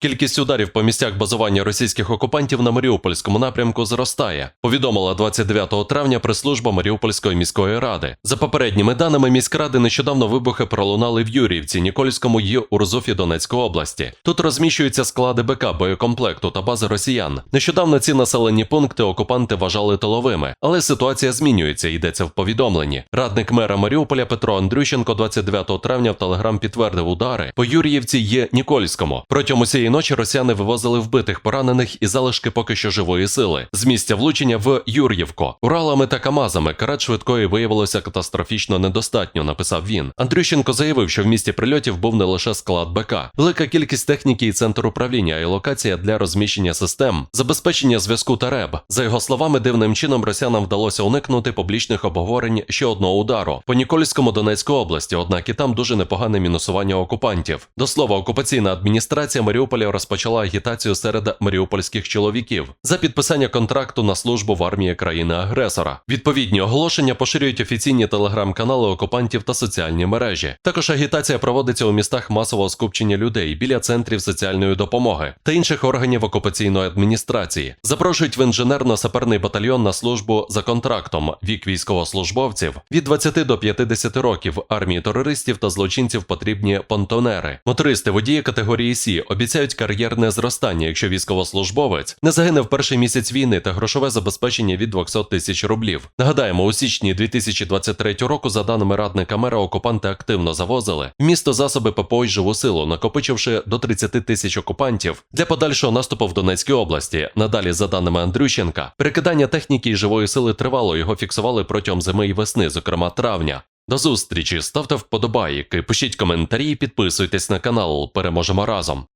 Кількість ударів по місцях базування російських окупантів на Маріупольському напрямку зростає. Повідомила 29 травня прес-служба Маріупольської міської ради. За попередніми даними міськради, нещодавно вибухи пролунали в Юріївці, Нікольському й Урзуфі Донецької області. Тут розміщуються склади БК, боєкомплекту та бази росіян. Нещодавно ці населені пункти окупанти вважали тиловими, але ситуація змінюється. Йдеться в повідомленні. Радник мера Маріуполя Петро Андрющенко 29 травня в Телеграм підтвердив удари по Юріївці є Нікольському. Протягом усієї ночі росіяни вивозили вбитих, поранених і залишки поки що живої сили з місця влучення в Юр'ївко. Уралами та Камазами карет швидкої виявилося катастрофічно недостатньо. Написав він. Андрющенко заявив, що в місті прильотів був не лише склад БК, велика кількість техніки і центр управління, й локація для розміщення систем, забезпечення зв'язку та РЕБ. За його словами, дивним чином росіянам вдалося уникнути публічних обговорень ще одного удару по Нікольському Донецької області. Однак і там дуже непогане мінусування окупантів. До слова, окупаційна адміністрація Маріуполя розпочала агітацію серед маріупольських чоловіків за підписання контракту на службу в армії країни-агресора. Відповідні оголошення поширюють офіційні телеграм-канали окупантів та соціальні мережі. Також агітація проводиться у містах масового скупчення людей біля центрів соціальної допомоги та інших органів окупаційної адміністрації. Запрошують в інженерно-саперний батальйон на службу за контрактом. Вік військовослужбовців від 20 до 50 років. Армії терористів та злочинців потрібні понтонери. Мотористи водії категорії Сі обіцяють кар'єрне зростання, якщо військовослужбовець не загине в перший місяць війни та грошове забезпечення від 200 тисяч рублів. Нагадаємо, у січні 2023 року, за даними радника мера, окупанти активно завозили в місто засоби ППО й живу силу, накопичивши до 30 тисяч окупантів для подальшого наступу в Донецькій області. Надалі, за даними Андрющенка, перекидання техніки і живої сили тривало. Його фіксували протягом зими і весни, зокрема травня. До зустрічі, ставте вподобайки, пишіть коментарі, підписуйтесь на канал. Переможемо разом.